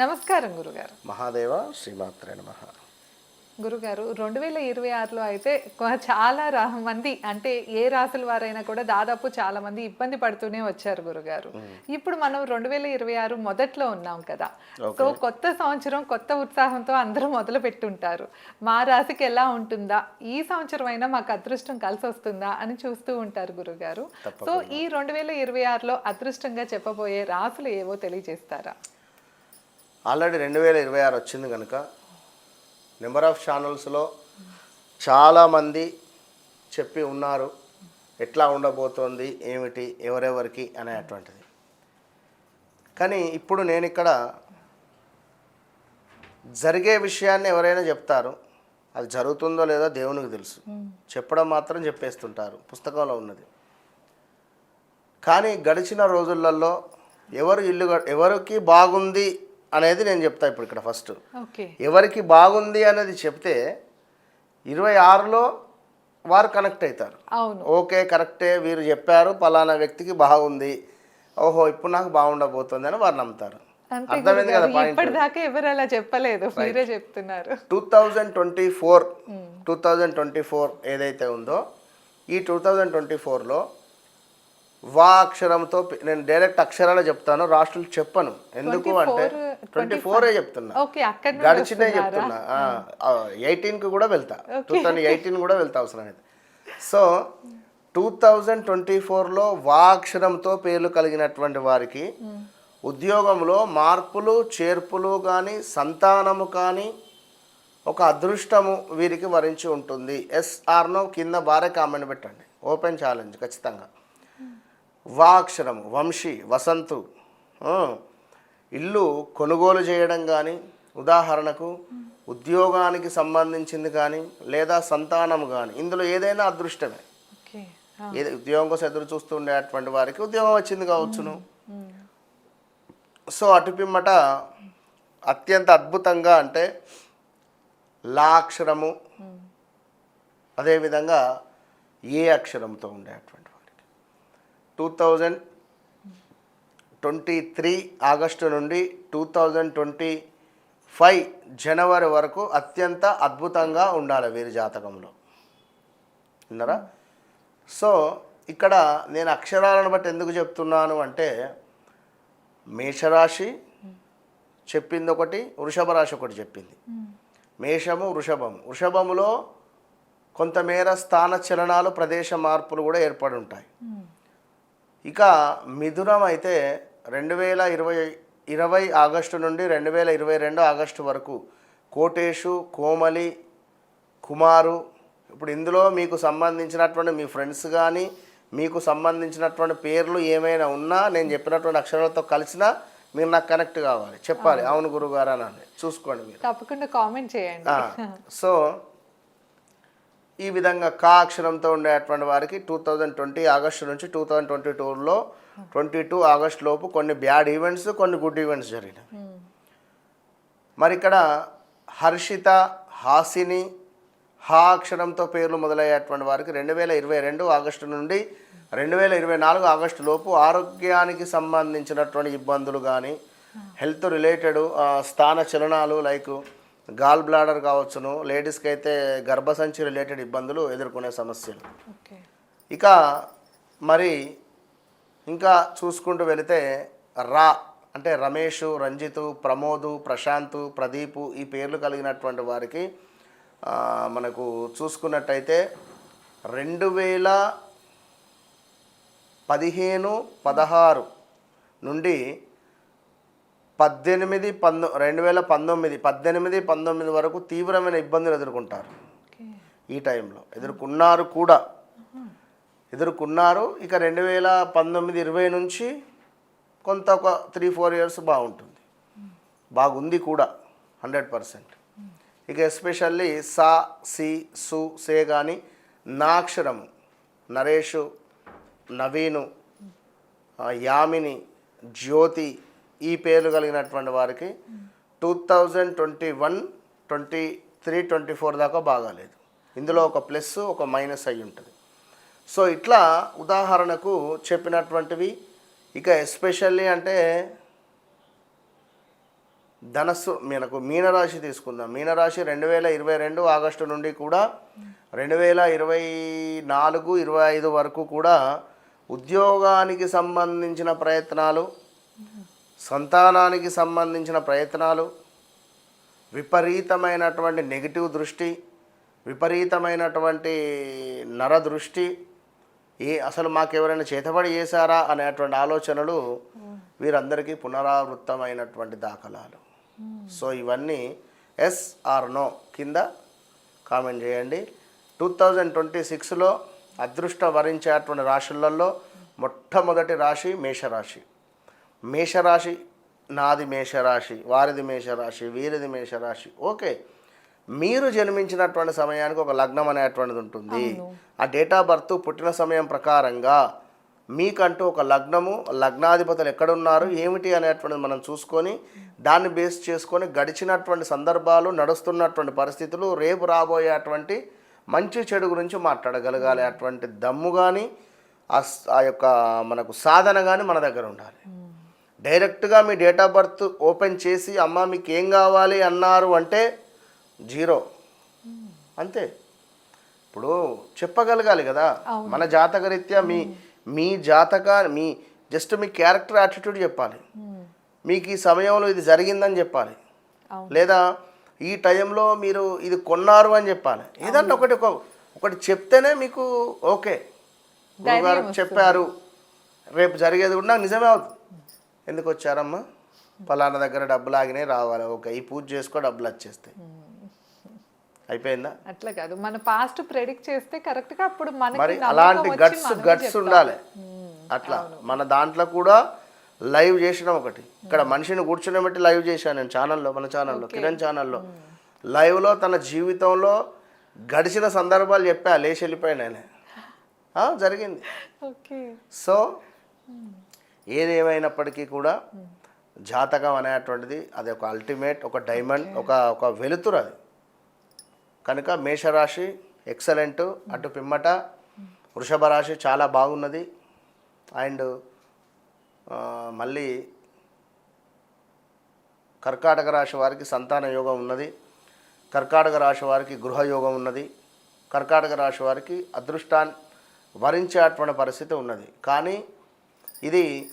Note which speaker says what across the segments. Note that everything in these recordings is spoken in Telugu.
Speaker 1: నమస్కారం గురుగారు.
Speaker 2: మహాదేవ శ్రీమాత్రే నమ.
Speaker 1: గురుగారు రెండు వేల ఇరవై ఆరులో అయితే చాలా రా మంది అంటే ఏ రాసుల వారైనా కూడా దాదాపు చాలా మంది ఇబ్బంది పడుతూనే వచ్చారు గురుగారు. ఇప్పుడు మనం రెండు వేల ఇరవై ఆరు మొదట్లో ఉన్నాం కదా. సో కొత్త సంవత్సరం కొత్త ఉత్సాహంతో అందరూ మొదలు పెట్టుంటారు. మా రాశికి ఎలా ఉంటుందా? ఈ సంవత్సరం అయినా మాకు అదృష్టం కలిసి వస్తుందా అని చూస్తూ ఉంటారు గురుగారు. సో ఈ రెండు వేల ఇరవై ఆరులో అదృష్టంగా చెప్పబోయే రాసులు ఏవో తెలియజేస్తారా?
Speaker 2: ఆల్రెడీ రెండు వేల ఇరవై ఆరు వచ్చింది కనుక నెంబర్ ఆఫ్ ఛానల్స్లో చాలామంది చెప్పి ఉన్నారు ఎట్లా ఉండబోతోంది ఏమిటి ఎవరెవరికి అనేటువంటిది. కానీ ఇప్పుడు నేను ఇక్కడ జరిగే విషయాన్ని ఎవరైనా చెప్తారు అది జరుగుతుందో లేదో దేవునికి తెలుసు. చెప్పడం మాత్రం చెప్పేస్తుంటారు పుస్తకంలో ఉన్నది. కానీ గడిచిన రోజులలో ఎవరు ఇల్లు ఎవరికి బాగుంది అనేది నేను చెప్తా ఇప్పుడు ఇక్కడ ఫస్ట్ ఎవరికి బాగుంది అనేది చెప్తే ఇరవై ఆరులో వారు కనెక్ట్ అవుతారు. ఓకే కరెక్టే వీరు చెప్పారు పలానా వ్యక్తికి బాగుంది. ఓహో ఇప్పుడు నాకు బాగుండబోతుంది అని వారు నమ్ముతారు. అర్థమైంది కదా
Speaker 1: ఇప్పటిదాకా ఎవరు అలా చెప్పలేదు మీరే చెప్తున్నారు.
Speaker 2: Two thousand twenty four two thousand twenty four ఏదైతే ఉందో ఈ టూ థౌజండ్ ట్వంటీ ఫోర్లో వా అక్షరంతో నేను డైరెక్ట్ అక్షరాలు చెప్తాను రాష్ట్రాలు చెప్పను. ఎందుకు అంటే ట్వంటీ ఫోరే చెప్తున్నా. గడిచినే చెప్తున్నా. ఎయిటీన్కి కూడా వెళ్తా. టూ థౌజండ్ ఎయిటీన్ కూడా వెళ్తా అవసరం అయితే సో టూ థౌజండ్ ట్వంటీ ఫోర్లో వా అక్షరంతో పేర్లు కలిగినటువంటి వారికి ఉద్యోగంలో మార్పులు చేర్పులు కానీ సంతానము కానీ ఒక అదృష్టము వీరికి వరించి ఉంటుంది. ఎస్ఆర్నో కింద బారే కామెంట్ పెట్టండి. ఓపెన్ ఛాలెంజ్ ఖచ్చితంగా. వా అక్షరము వంశీ వసంతు ఇల్లు కొనుగోలు చేయడం కానీ ఉదాహరణకు ఉద్యోగానికి సంబంధించింది కానీ లేదా సంతానం కానీ ఇందులో ఏదైనా అదృష్టమే. ఏది ఉద్యోగం కోసం ఎదురు చూస్తూ ఉండేటువంటి వారికి ఉద్యోగం వచ్చింది కావచ్చును. సో అటు పిమ్మట అత్యంత అద్భుతంగా అంటే లా అక్షరము అదేవిధంగా ఏ అక్షరంతో ఉండేటువంటి two thousand twenty three August నుండి టూ థౌజండ్ ట్వంటీ ఫైవ్ జనవరి వరకు అత్యంత అద్భుతంగా ఉండాలి వీరి జాతకంలో. విన్నారా? సో ఇక్కడ నేను అక్షరాలను బట్టి ఎందుకు చెప్తున్నాను అంటే మేషరాశి చెప్పింది ఒకటి వృషభ రాశి ఒకటి చెప్పింది. మేషము వృషభం వృషభములో కొంతమేర స్థాన చలనాలు ప్రదేశ మార్పులు కూడా ఏర్పడి ఉంటాయి. ఇక మిథునం అయితే రెండు వేల ఇరవై ఇరవై ఆగస్టు నుండి రెండు వేల ఇరవై రెండు ఆగస్టు వరకు కోటేషు కోమలి కుమారు ఇప్పుడు ఇందులో మీకు సంబంధించినటువంటి మీ ఫ్రెండ్స్ కానీ మీకు సంబంధించినటువంటి పేర్లు ఏమైనా ఉన్నా నేను చెప్పినటువంటి అక్షరాలతో కలిసినా మీరు నాకు కనెక్ట్ కావాలి. చెప్పాలి. అవును. గురుగారు అని అని. చూసుకోండి మీరు.
Speaker 1: తప్పకుండా కామెంట్ చేయండి.
Speaker 2: సో ఈ విధంగా కా అక్షరంతో ఉండేటువంటి వారికి టూ థౌజండ్ ట్వంటీ ఆగస్టు నుంచి టూ థౌజండ్ ట్వంటీ టూలో ట్వంటీ టూ ఆగస్ట్ లోపు కొన్ని బ్యాడ్ ఈవెంట్స్ కొన్ని గుడ్ ఈవెంట్స్ జరిగినాయి. మరి ఇక్కడ హర్షిత హాసిని హా అక్షరంతో పేర్లు మొదలయ్యేటువంటి వారికి రెండు వేల ఇరవై రెండు ఆగస్టు నుండి రెండు వేల ఇరవై నాలుగు ఆగస్టు లోపు ఆరోగ్యానికి సంబంధించినటువంటి ఇబ్బందులు కానీ హెల్త్ రిలేటెడ్ స్థాన చలనాలు లైక్ గాల్ బ్లాడర్ కావచ్చును. లేడీస్కి అయితే గర్భసంచి రిలేటెడ్ ఇబ్బందులు ఎదుర్కొనే సమస్యలు. ఇక మరి ఇంకా చూసుకుంటూ వెళితే రా అంటే రమేష్ రంజితు ప్రమోదు ప్రశాంత్ ప్రదీపు ఈ పేర్లు కలిగినటువంటి వారికి మనకు చూసుకున్నట్టయితే రెండు వేల పదిహేను పదహారు నుండి పద్దెనిమిది పంతొ రెండు వేల పంతొమ్మిది పద్దెనిమిది పంతొమ్మిది వరకు తీవ్రమైన ఇబ్బందులు ఎదుర్కొంటారు. ఈ టైంలో ఎదుర్కొన్నారు కూడా. ఎదుర్కొన్నారు ఇక రెండు వేల పంతొమ్మిది ఇరవై నుంచి కొంత ఒక త్రీ ఫోర్ ఇయర్స్ బాగుంటుంది. బాగుంది కూడా హండ్రెడ్ పర్సెంట్. ఇక ఎస్పెషల్లీ సా సి సు సే కానీ నాక్షరము నరేషు నవీను యామిని జ్యోతి ఈ పేర్లు కలిగినటువంటి వారికి two thousand twenty one twenty three twenty four దాకా బాగాలేదు. ఇందులో ఒక ప్లస్ ఒక మైనస్ అయి ఉంటుంది. సో ఇట్లా ఉదాహరణకు చెప్పినటువంటివి ఇక ఎస్పెషల్లీ అంటే ధనస్సు మనకు మీనరాశి తీసుకుందాం. మీనరాశి రెండు వేల ఇరవై రెండు ఆగస్టు నుండి కూడా రెండు వేల ఇరవై నాలుగు ఇరవై ఐదు వరకు కూడా ఉద్యోగానికి సంబంధించిన ప్రయత్నాలు సంతానానికి సంబంధించిన ప్రయత్నాలు విపరీతమైనటువంటి నెగిటివ్ దృష్టి విపరీతమైనటువంటి నర దృష్టి ఏ అసలు మాకు ఎవరైనా చేతబడి చేశారా అనేటువంటి ఆలోచనలు వీరందరికీ పునరావృత్తమైనటువంటి దాఖలాలు. సో ఇవన్నీ ఎస్ ఆర్ నో కింద కామెంట్ చేయండి. టూ థౌజండ్ ట్వంటీ సిక్స్లో అదృష్ట వరించేటువంటి రాశులలో మొట్టమొదటి రాశి మేషరాశి. మేషరాశి నాది మేషరాశి వారిది మేషరాశి వీరిది మేషరాశి. ఓకే. మీరు జన్మించినటువంటి సమయానికి ఒక లగ్నం అనేటువంటిది ఉంటుంది. ఆ డేట్ ఆఫ్ బర్త్ పుట్టిన సమయం ప్రకారంగా మీకంటూ ఒక లగ్నము లగ్నాధిపతులు ఎక్కడున్నారు ఏమిటి అనేటువంటిది మనం చూసుకొని దాన్ని బేస్ చేసుకొని గడిచినటువంటి సందర్భాలు నడుస్తున్నటువంటి పరిస్థితులు రేపు రాబోయేటువంటి మంచి చెడు గురించి మాట్లాడగలగాలి. అటువంటి దమ్ము కానీ ఆ యొక్క మనకు సాధన కానీ మన దగ్గర ఉండాలి. డైరెక్ట్గా మీ డేట్ ఆఫ్ బర్త్ ఓపెన్ చేసి అమ్మ మీకు ఏం కావాలి? అన్నారు అంటే జీరో. అంతే. ఇప్పుడు చెప్పగలగాలి కదా. మన జాతకరీత్యా మీ మీ జాతక మీ జస్ట్ మీ క్యారెక్టర్ యాటిట్యూడ్ చెప్పాలి. మీకు ఈ సమయంలో ఇది జరిగిందని చెప్పాలి. లేదా ఈ టైంలో మీరు ఇది కొన్నారు అని చెప్పాలి. ఏదన్నా ఒకటి ఒక ఒకటి చెప్తేనే మీకు ఓకే. గురుగారు చెప్పారు. రేపు జరిగేది కూడా నాకు నిజమే అవుతుంది. ఎందుకు వచ్చారమ్మా? పలానా దగ్గర డబ్బులు ఆగినాయి రావాలి. ఓకే ఈ పూజ చేసుకో డబ్బులు వచ్చేస్తాయి. అయిపోయిందా?
Speaker 1: అట్లా కాదు. మన పాస్ట్ ప్రెడిక్ట్ చేస్తే కరెక్ట్గా అప్పుడు
Speaker 2: మరి అలాంటి గట్స్ గట్స్. ఉండాలి. అట్లా. మన దాంట్లో కూడా లైవ్ చేసడం ఒకటి. ఇక్కడ మనిషిని కూర్చుని బట్టి లైవ్ చేశాను నేను ఛానల్లో మన ఛానల్లో కిరణ్ ఛానల్లో. లైవ్లో తన జీవితంలో గడిచిన సందర్భాలు చెప్పా లేచి వెళ్ళిపోయాను ఆయన జరిగింది.
Speaker 1: ఓకే.
Speaker 2: సో ఏదేమైనప్పటికీ కూడా జాతకం అనేటువంటిది అది ఒక అల్టిమేట్ ఒక డైమండ్ ఒక ఒక వెలుతురు అది. కనుక మేషరాశి ఎక్సలెంట్ అటు పిమ్మట వృషభ రాశి చాలా బాగున్నది. అండ్ మళ్ళీ కర్కాటక రాశి వారికి సంతాన యోగం ఉన్నది. కర్కాటక రాశి వారికి గృహయోగం ఉన్నది. కర్కాటక రాశి వారికి అదృష్టాన్ని వరించేటువంటి పరిస్థితి ఉన్నది. కానీ ఇది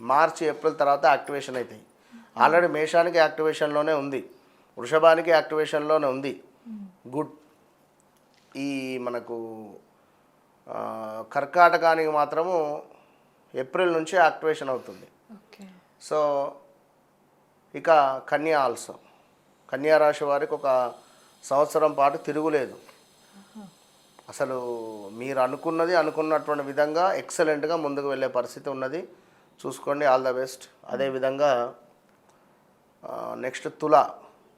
Speaker 2: మార్చి ఏప్రిల్ తర్వాత యాక్టివేషన్ అవుతాయి ఆల్రెడీ మేషానికి యాక్టివేషన్లోనే ఉంది. వృషభానికి యాక్టివేషన్లోనే ఉంది. గుడ్. ఈ మనకు కర్కాటకానికి మాత్రము ఏప్రిల్ నుంచి యాక్టివేషన్ అవుతుంది. సో ఇక కన్యా ఆల్సో. కన్యా రాశి వారికి ఒక సంవత్సరం పాటు తిరుగులేదు. అసలు మీరు అనుకున్నది అనుకున్నటువంటి విధంగా ఎక్సలెంట్గా ముందుకు వెళ్ళే పరిస్థితి ఉన్నది. చూసుకోండి ఆల్ ద బెస్ట్. అదేవిధంగా నెక్స్ట్ తులా.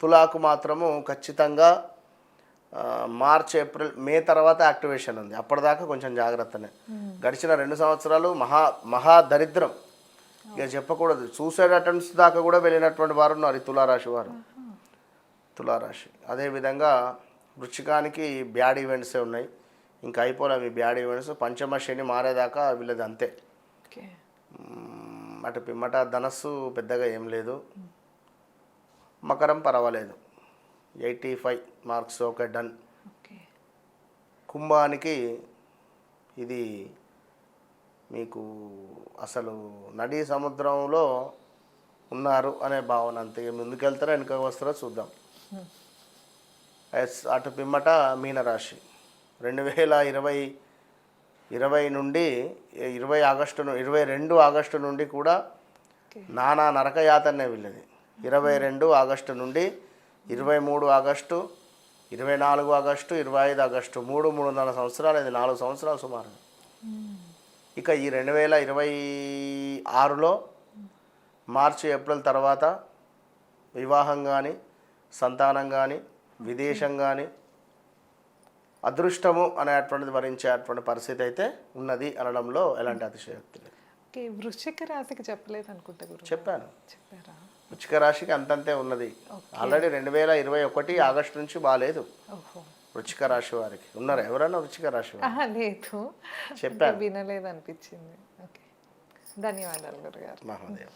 Speaker 2: తులాకు మాత్రము ఖచ్చితంగా మార్చ్ ఏప్రిల్ మే తర్వాత యాక్టివేషన్ ఉంది. అప్పటిదాకా కొంచెం జాగ్రత్తనే. గడిచిన రెండు సంవత్సరాలు మహా మహా దరిద్రం ఇక చెప్పకూడదు. సూసైడ్ అటెంప్ట్స్ దాకా కూడా వెళ్ళినటువంటి వారు ఉన్నారు ఈ తులారాశి వారు. తులారాశి. అదేవిధంగా వృచ్చికానికి బ్యాడ్ ఈవెంట్సే ఉన్నాయి. ఇంకా అయిపోలే మీ బ్యాడ్ ఈవెంట్స్. పంచమ శని మారేదాకా వీళ్ళది అంతే. అటు పిమ్మట ధనస్సు పెద్దగా ఏం లేదు. మకరం పర్వాలేదు. Eighty five marks okay done. కుంభానికి ఇది మీకు అసలు నదీ సముద్రంలో ఉన్నారు అనే భావన అంతే. ముందుకెళ్తారో వెనుక వస్తారో చూద్దాం. ఎస్ అటు పిమ్మట మీనరాశి. రెండు వేల ఇరవై ఇరవై నుండి ఇరవై ఆగస్టు ఇరవై రెండు ఆగస్టు నుండి కూడా నానా నరకయాతనే వీళ్ళది. ఇరవై రెండు ఆగస్టు నుండి ఇరవై మూడు ఆగస్టు ఇరవై నాలుగు ఆగస్టు ఇరవై ఐదు ఆగస్టు. మూడు మూడున్నర సంవత్సరాలు ఇది నాలుగు సంవత్సరాలు సుమారు. ఇక ఈ రెండు వేల ఇరవై ఆరులో మార్చి ఏప్రిల్ తర్వాత వివాహం కానీ సంతానం కానీ విదేశం కానీ అదృష్టము అనేటువంటిది వరించేటువంటి పరిస్థితి అయితే ఉన్నది అనడంలో ఎలాంటి అతిశయోక్తి లేదు.
Speaker 1: వృశ్చిక రాశికి చెప్పలేదు అనుకుంటా
Speaker 2: చెప్పాను.
Speaker 1: చెప్పారా?
Speaker 2: వృచ్చిక రాశికి అంతంతే ఉన్నది. ఆల్రెడీ రెండు వేల ఇరవై ఒకటి ఆగస్టు నుంచి బాగాలేదు
Speaker 1: ఓహో.
Speaker 2: వృచ్చిక రాశి వారికి. ఉన్నారు? ఎవరైనా వృచ్చిక రాశి
Speaker 1: లేదు.
Speaker 2: చెప్పాను.
Speaker 1: వినలేదు అనిపించింది ఓకే. ధన్యవాదాలు గురుగారు.
Speaker 2: మహోదయం